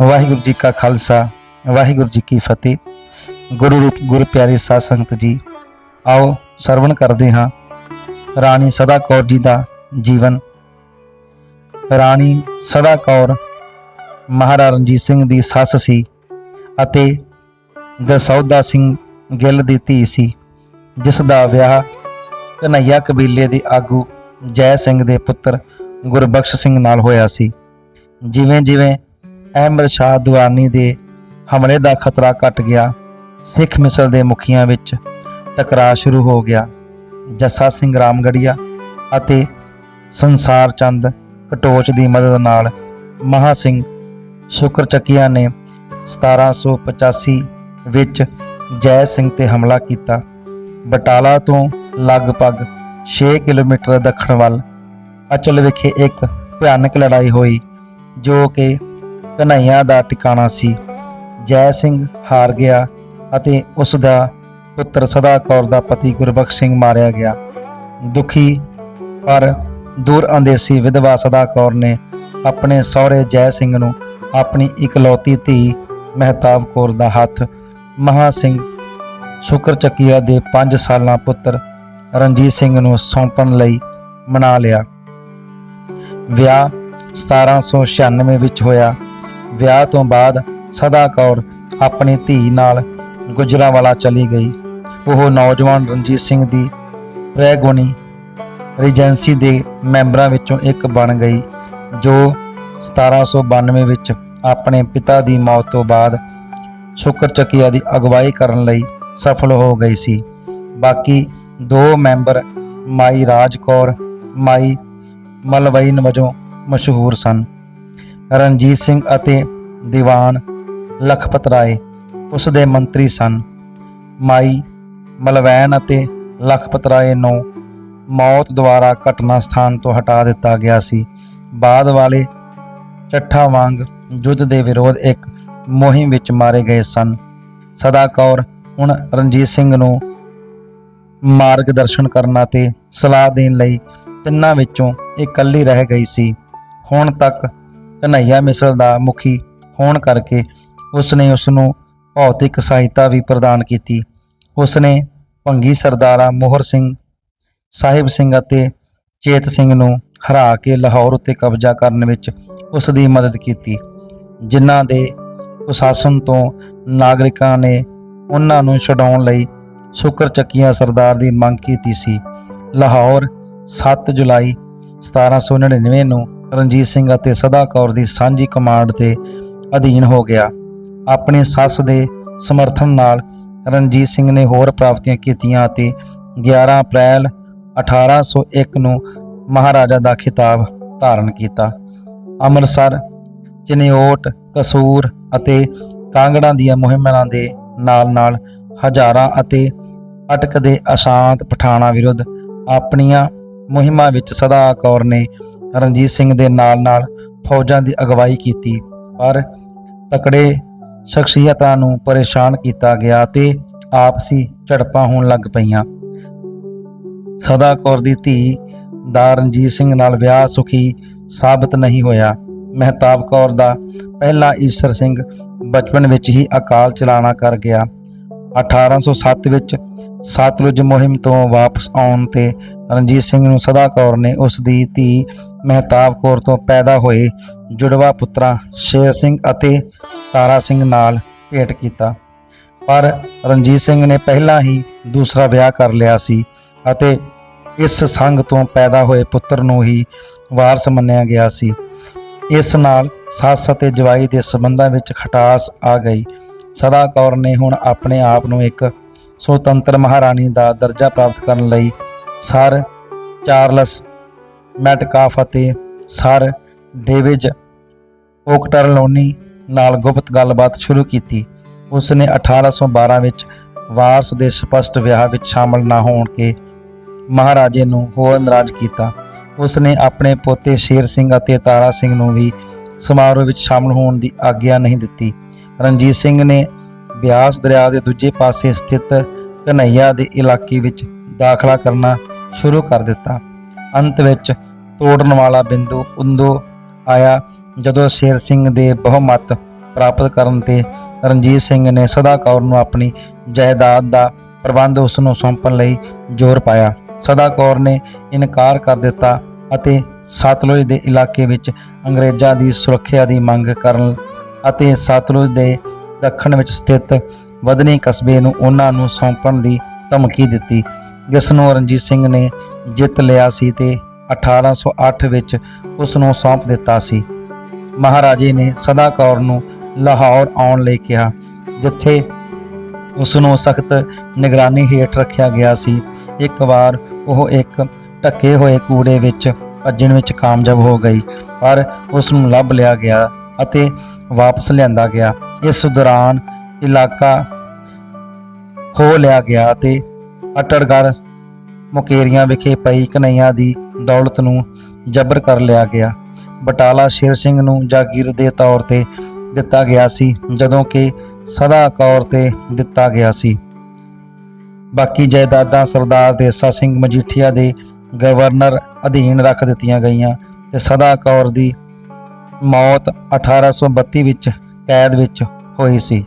ਵਾਹਿਗੁਰੂ ਜੀ ਕਾ ਖਾਲਸਾ, ਵਾਹਿਗੁਰੂ ਜੀ ਕੀ ਫਤਿਹ। ਗੁਰੂ ਰੂਪ, ਗੁਰ ਪਿਆਰੇ ਸਾਧ ਸੰਗਤ ਜੀ, ਆਓ ਸਰਵਣ ਕਰਦੇ ਹਾਂ। ਰਾਣੀ ਸਦਾ ਕੌਰ ਜੀ ਦਾ ਜੀਵਨ। ਰਾਣੀ ਸਦਾ ਕੌਰ ਮਹਾਰਾਜਾ ਰਣਜੀਤ ਸਿੰਘ ਦੀ ਸੱਸ ਸੀ ਅਤੇ ਦਸੌਦਾ ਸਿੰਘ ਗਿੱਲ ਦੀ ਧੀ ਸੀ, ਜਿਸ ਦਾ ਵਿਆਹ ਕਨਈਆ ਕਬੀਲੇ ਦੇ ਆਗੂ ਜੈ ਸਿੰਘ ਦੇ ਪੁੱਤਰ ਗੁਰਬਖਸ਼ ਸਿੰਘ ਨਾਲ ਹੋਇਆ ਸੀ। ਜਿਵੇਂ ਜਿਵੇਂ ਅਹਿਮਦ ਸ਼ਾਹ ਦੁਰਾਨੀ ਦੇ ਹਮਲੇ ਦਾ ਖਤਰਾ ਘਟ ਗਿਆ। ਸਿੱਖ ਮਿਸਲ ਦੇ ਮੁਖੀਆਂ ਵਿੱਚ ਟਕਰਾਅ ਸ਼ੁਰੂ ਹੋ ਗਿਆ। ਜੱਸਾ ਸਿੰਘ ਰਾਮਗੜੀਆ ਅਤੇ ਸੰਸਾਰ ਚੰਦ ਕਟੋਚ ਦੀ ਮਦਦ ਨਾਲ ਮਹਾ ਸਿੰਘ ਸ਼ੁਕਰ ਚੱਕੀਆ ਨੇ 1785 ਵਿੱਚ ਜੈ ਸਿੰਘ ਤੇ ਹਮਲਾ ਕੀਤਾ। ਬਟਾਲਾ ਤੋਂ ਲਗਭਗ 6 ਕਿਲੋਮੀਟਰ ਦੱਖਣ ਵੱਲ ਅਚਲ ਵਿਖੇ ਇੱਕ ਭਿਆਨਕ ਲੜਾਈ ਹੋਈ, ਜੋ ਕਿ ਕਨਈਆ ਦਾ ਟਿਕਾਣਾ ਸੀ। ਜੈ ਸਿੰਘ ਹਾਰ ਗਿਆ ਅਤੇ ਉਸ ਦਾ ਪੁੱਤਰ ਸਦਾ ਕੌਰ ਦਾ ਪਤੀ ਗੁਰਬਖਸ਼ ਸਿੰਘ ਮਾਰਿਆ ਗਿਆ। ਦੁਖੀ ਪਰ ਦੂਰ ਅੰਦੇਸੀ ਵਿਧਵਾ ਸਦਾ ਕੌਰ ਨੇ ਆਪਣੇ ਸਹੁਰੇ ਜੈ ਸਿੰਘ ਨੂੰ ਆਪਣੀ ਇਕਲੌਤੀ ਧੀ ਮਹਿਤਾਬ ਕੌਰ ਦਾ ਹੱਥ, ਮਹਾ ਸਿੰਘ ਸ਼ੁਕਰ ਚੱਕੀਆ ਦੇ 5 ਸਾਲਾਂ ਪੁੱਤਰ ਰਣਜੀਤ ਸਿੰਘ ਨੂੰ ਸੌਂਪਣ ਲਈ ਮਨਾ ਲਿਆ। ਵਿਆਹ 1796 ਵਿੱਚ ਹੋਇਆ। ਵਿਆਹ ਤੋਂ ਬਾਅਦ ਸਦਾ ਕੌਰ ਆਪਣੀ ਧੀ ਨਾਲ ਗੁਜਰਾਂਵਾਲਾ ਚਲੀ ਗਈ। ਉਹ ਨੌਜਵਾਨ ਰਣਜੀਤ ਸਿੰਘ ਦੀ ਰਹਿਗੁਣੀ ਰੀਜੈਂਸੀ ਦੇ ਮੈਂਬਰਾਂ ਵਿੱਚੋਂ ਇੱਕ ਬਣ ਗਈ, ਜੋ 1792 ਵਿੱਚ ਆਪਣੇ ਪਿਤਾ ਦੀ ਮੌਤ ਤੋਂ ਬਾਅਦ ਸ਼ੁਕਰ ਚੱਕੀਆ ਦੀ ਅਗਵਾਈ ਕਰਨ ਲਈ ਸਫਲ ਹੋ ਗਈ ਸੀ। ਬਾਕੀ ਦੋ ਮੈਂਬਰ ਮਾਈ ਰਾਜ ਕੌਰ, ਮਾਈ ਮਲਵਈਨ ਵਜੋਂ ਮਸ਼ਹੂਰ ਸਨ। ਰਣਜੀਤ ਸਿੰਘ ਅਤੇ ਦੀਵਾਨ ਲਖਪਤ ਰਾਏ, ਉਸ ਦੇ ਮੰਤਰੀ ਸਨ। ਮਾਈ ਮਲਵੈਨ ਅਤੇ ਲਖਪਤ ਰਾਏ ਨੂੰ ਮੌਤ ਦੁਆਰਾ ਘਟਨਾ ਸਥਾਨ ਤੋਂ ਹਟਾ ਦਿੱਤਾ ਗਿਆ ਸੀ। ਬਾਅਦ ਵਾਲੇ ਚੱਠਾ ਵਾਂਗ ਯੁੱਧ ਦੇ ਵਿਰੋਧ ਇੱਕ ਮੁਹਿੰਮ ਵਿੱਚ ਮਾਰੇ ਗਏ ਸਨ। ਸਦਾ ਕੌਰ ਹੁਣ ਰਣਜੀਤ ਸਿੰਘ ਨੂੰ ਮਾਰਗਦਰਸ਼ਨ ਕਰਨ ਅਤੇ ਸਲਾਹ ਦੇਣ ਲਈ ਤਿੰਨਾਂ ਵਿੱਚੋਂ ਇਕੱਲੀ ਰਹਿ ਗਈ ਸੀ। ਹੁਣ ਤੱਕ ਕਨਈਆ ਮਿਸਲ ਦਾ ਮੁਖੀ ਹੋਣ ਕਰਕੇ ਉਸਨੇ ਉਸ ਨੂੰ ਭੌਤਿਕ ਸਹਾਇਤਾ ਵੀ ਪ੍ਰਦਾਨ ਕੀਤੀ। ਉਸਨੇ ਭੰਗੀ ਸਰਦਾਰਾ ਮੋਹਰ ਸਿੰਘ, ਸਾਹਿਬ ਸਿੰਘ ਅਤੇ ਚੇਤ ਸਿੰਘ ਨੂੰ ਹਰਾ ਕੇ ਲਾਹੌਰ ਉੱਤੇ ਕਬਜ਼ਾ ਕਰਨ ਵਿੱਚ ਉਸ ਦੀ ਮਦਦ ਕੀਤੀ, ਜਿਨ੍ਹਾਂ ਦੇ ਕੁਸ਼ਾਸਨ ਤੋਂ ਨਾਗਰਿਕਾਂ ਨੇ ਉਹਨਾਂ ਨੂੰ ਛਡਾਉਣ ਲਈ ਸ਼ੁਕਰ ਚੱਕੀਆਂ ਸਰਦਾਰ ਦੀ ਮੰਗ ਕੀਤੀ ਸੀ। ਲਾਹੌਰ 7 ਜੁਲਾਈ 1799 ਨੂੰ ਰਣਜੀਤ ਸਿੰਘ ਅਤੇ ਸਦਾ ਕੌਰ ਦੀ ਸਾਂਝੀ ਕਮਾਂਡ ਦੇ ਅਧੀਨ ਹੋ ਗਿਆ। ਆਪਣੀ ਸੱਸ ਦੇ ਸਮਰਥਨ ਨਾਲ ਰਣਜੀਤ ਸਿੰਘ ਨੇ ਹੋਰ ਪ੍ਰਾਪਤੀਆਂ ਕੀਤੀਆਂ ਅਤੇ 11 ਅਪ੍ਰੈਲ 1801 ਨੂੰ ਮਹਾਰਾਜਾ ਦਾ ਖਿਤਾਬ ਧਾਰਨ ਕੀਤਾ। ਅੰਮ੍ਰਿਤਸਰ, ਚਨਿਓਟ, ਕਸੂਰ ਅਤੇ ਕਾਂਗੜਾਂ ਦੀਆਂ ਮੁਹਿੰਮਾਂ ਦੇ ਨਾਲ-ਨਾਲ ਹਜ਼ਾਰਾਂ ਅਤੇ ਅਟਕਦੇ ਅਸ਼ਾਂਤ ਪਠਾਣਾ ਵਿਰੁੱਧ ਆਪਣੀਆਂ ਮੁਹਿੰਮਾਂ ਵਿੱਚ ਸਦਾ ਕੌਰ ਨੇ ਰਣਜੀਤ ਸਿੰਘ ਦੇ ਨਾਲ-ਨਾਲ ਫੌਜਾਂ ਦੀ ਅਗਵਾਈ ਕੀਤੀ, ਪਰ ਤਕੜੇ ਸ਼ਖਸੀਅਤਾਂ ਨੂੰ ਪਰੇਸ਼ਾਨ ਕੀਤਾ ਗਿਆ ਤੇ ਆਪਸੀ ਝੜਪਾਂ ਹੋਣ ਲੱਗ ਪਈਆਂ। ਸਦਾ ਕੌਰ ਦੀ ਧੀ ਦਾ ਰਣਜੀਤ ਸਿੰਘ ਨਾਲ ਵਿਆਹ ਸੁਖੀ ਸਾਬਤ ਨਹੀਂ ਹੋਇਆ। ਮਹਿਤਾਬ ਕੌਰ ਦਾ ਪਹਿਲਾ ਈਸਰ ਸਿੰਘ ਬਚਪਨ ਵਿੱਚ ਹੀ ਅਕਾਲ ਚਲਾਣਾ ਕਰ ਗਿਆ। 1807 ਵਿੱਚ ਸਤਲੁਜ ਮੁਹਿੰਮ ਤੋਂ ਵਾਪਸ ਆਉਣ ਤੇ ਰਣਜੀਤ ਸਿੰਘ ਨੂੰ ਸਦਾ ਕੌਰ ਨੇ ਉਸ ਦੀ ਧੀ ਮਹਿਤਾਬ ਕੌਰ ਤੋਂ ਪੈਦਾ ਹੋਏ ਜੁੜਵਾ ਪੁੱਤਰਾਂ ਸ਼ੇਰ ਸਿੰਘ ਅਤੇ ਤਾਰਾ ਸਿੰਘ ਨਾਲ ਭੇਟ ਕੀਤਾ। ਪਰ ਰਣਜੀਤ ਸਿੰਘ ਨੇ ਪਹਿਲਾਂ ਹੀ ਦੂਸਰਾ ਵਿਆਹ ਕਰ ਲਿਆ ਸੀ ਅਤੇ ਇਸ ਸੰਗ ਤੋਂ ਪੈਦਾ ਹੋਏ ਪੁੱਤਰ ਨੂੰ ਹੀ ਵਾਰਸ ਮੰਨਿਆ ਗਿਆ ਸੀ। ਇਸ ਨਾਲ ਸੱਸ ਅਤੇ ਜਵਾਈ ਦੇ ਸਬੰਧਾਂ ਵਿੱਚ ਖਟਾਸ ਆ ਗਈ। ਸਦਾ ਕੌਰ ਨੇ ਹੁਣ ਆਪਣੇ ਆਪ ਨੂੰ ਇੱਕ ਸੁਤੰਤਰ ਮਹਾਰਾਣੀ ਦਾ ਦਰਜਾ ਪ੍ਰਾਪਤ ਕਰਨ ਲਈ ਸਰ ਚਾਰਲਸ ਮੈਟਕਾਫ ਅਤੇ ਸਰ ਡੇਵਿਜ ਓਕਟਰਲੋਨੀ ਨਾਲ ਗੁਪਤ ਗੱਲਬਾਤ ਸ਼ੁਰੂ ਕੀਤੀ। ਉਸ ਨੇ 1812 ਵਿੱਚ ਵਾਰਸ ਦੇ ਸਪਸ਼ਟ ਵਿਆਹ ਵਿੱਚ ਸ਼ਾਮਲ ਨਾ ਹੋਣ ਕੇ ਮਹਾਰਾਜੇ ਨੂੰ ਹੋਰ ਨਾਰਾਜ਼ ਕੀਤਾ। ਉਸ ਨੇ ਆਪਣੇ ਪੋਤੇ ਸ਼ੇਰ ਸਿੰਘ ਅਤੇ ਤਾਰਾ ਸਿੰਘ ਨੂੰ ਵੀ ਸਮਾਰੋਹ ਵਿੱਚ ਸ਼ਾਮਲ ਹੋਣ ਦੀ ਆਗਿਆ ਨਹੀਂ ਦਿੱਤੀ। ਰਣਜੀਤ ਸਿੰਘ ਨੇ ਬਿਆਸ ਦਰਿਆ ਦੇ ਦੂਜੇ ਪਾਸੇ ਸਥਿਤ ਕਨਈਆ ਦੇ ਇਲਾਕੇ ਵਿੱਚ ਦਾਖਲਾ ਕਰਨਾ ਸ਼ੁਰੂ ਕਰ ਦਿੱਤਾ। ਅੰਤ ਵਿੱਚ ਤੋੜਨ ਵਾਲਾ ਬਿੰਦੂ ਉਦੋਂ ਆਇਆ ਜਦੋਂ ਸ਼ੇਰ ਸਿੰਘ ਦੇ ਬਹੁਮਤ ਪ੍ਰਾਪਤ ਕਰਨ ਤੇ ਰਣਜੀਤ ਸਿੰਘ ਨੇ ਸਦਾ ਕੌਰ ਨੂੰ ਆਪਣੀ ਜਾਇਦਾਦ ਦਾ ਪ੍ਰਬੰਧ ਉਸ ਨੂੰ ਸੌਂਪਣ ਲਈ ਜ਼ੋਰ ਪਾਇਆ। ਸਦਾ ਕੌਰ ਨੇ ਇਨਕਾਰ ਕਰ ਦਿੱਤਾ ਅਤੇ ਸਤਲੁਜ ਦੇ ਇਲਾਕੇ ਵਿੱਚ ਅੰਗਰੇਜ਼ਾਂ ਦੀ ਸੁਰੱਖਿਆ ਦੀ ਮੰਗ ਕਰਨ ਅਤੇ ਸਤਲੁਜ ਦੇ ਦੱਖਣ ਵਿੱਚ ਸਥਿਤ ਵਦਨੀ ਕਸਬੇ ਨੂੰ ਉਹਨਾਂ ਨੂੰ ਸੌਂਪਣ ਦੀ ਧਮਕੀ ਦਿੱਤੀ। ਜਿਸ ਨੂੰ ਰਣਜੀਤ ਸਿੰਘ ਨੇ ਜਿੱਤ ਲਿਆ ਸੀ ਤੇ 1808 ਵਿੱਚ ਉਸ ਨੂੰ ਸੌਂਪ ਦਿੱਤਾ ਸੀ। ਮਹਾਰਾਜੇ ਨੇ ਸਦਾ ਕੌਰ ਨੂੰ ਲਾਹੌਰ ਆਉਣ ਲਈ ਕਿਹਾ, ਜਿੱਥੇ ਉਸ ਨੂੰ ਸਖਤ ਨਿਗਰਾਨੀ ਹੇਠ ਰੱਖਿਆ ਗਿਆ ਸੀ। ਇੱਕ ਵਾਰ ਉਹ ਇੱਕ ਢੱਕੇ ਹੋਏ ਕੂੜੇ ਵਿੱਚ ਭੱਜਣ ਵਿੱਚ ਕਾਮਯਾਬ ਹੋ ਗਈ, ਪਰ ਉਸ ਨੂੰ ਲੱਭ ਲਿਆ ਗਿਆ। ਅਤੇ ਵਾਪਸ ਲਿਆਂਦਾ ਗਿਆ। ਇਸ ਦੌਰਾਨ ਇਲਾਕਾ ਖੋ ਲਿਆ ਗਿਆ ਅਤੇ ਅਟੜਗੜ ਮੁਕੇਰੀਆਂ ਵਿਖੇ ਪਈ ਕਨਈਆ ਦੀ ਦੌਲਤ ਨੂੰ ਜ਼ਬਰ ਕਰ ਲਿਆ ਗਿਆ। ਬਟਾਲਾ ਸ਼ੇਰ ਸਿੰਘ ਨੂੰ ਜਾਗੀਰ ਦੇ ਤੌਰ ਤੇ ਦਿੱਤਾ ਗਿਆ ਸੀ, ਜਦੋਂ ਕਿ ਸਦਾ ਕੌਰ ਤੇ ਦਿੱਤਾ ਗਿਆ ਸੀ। ਬਾਕੀ ਜਾਇਦਾਦਾਂ ਸਰਦਾਰ ਦੇਸਾ ਸਿੰਘ ਮਜੀਠੀਆ ਦੇ ਗਵਰਨਰ ਅਧੀਨ ਰੱਖ ਦਿੱਤੀਆਂ ਗਈਆਂ ਤੇ ਸਦਾ ਕੌਰ ਦੀ ਮੌਤ 1832 ਵਿੱਚ ਕੈਦ ਵਿੱਚ ਹੋਈ ਸੀ।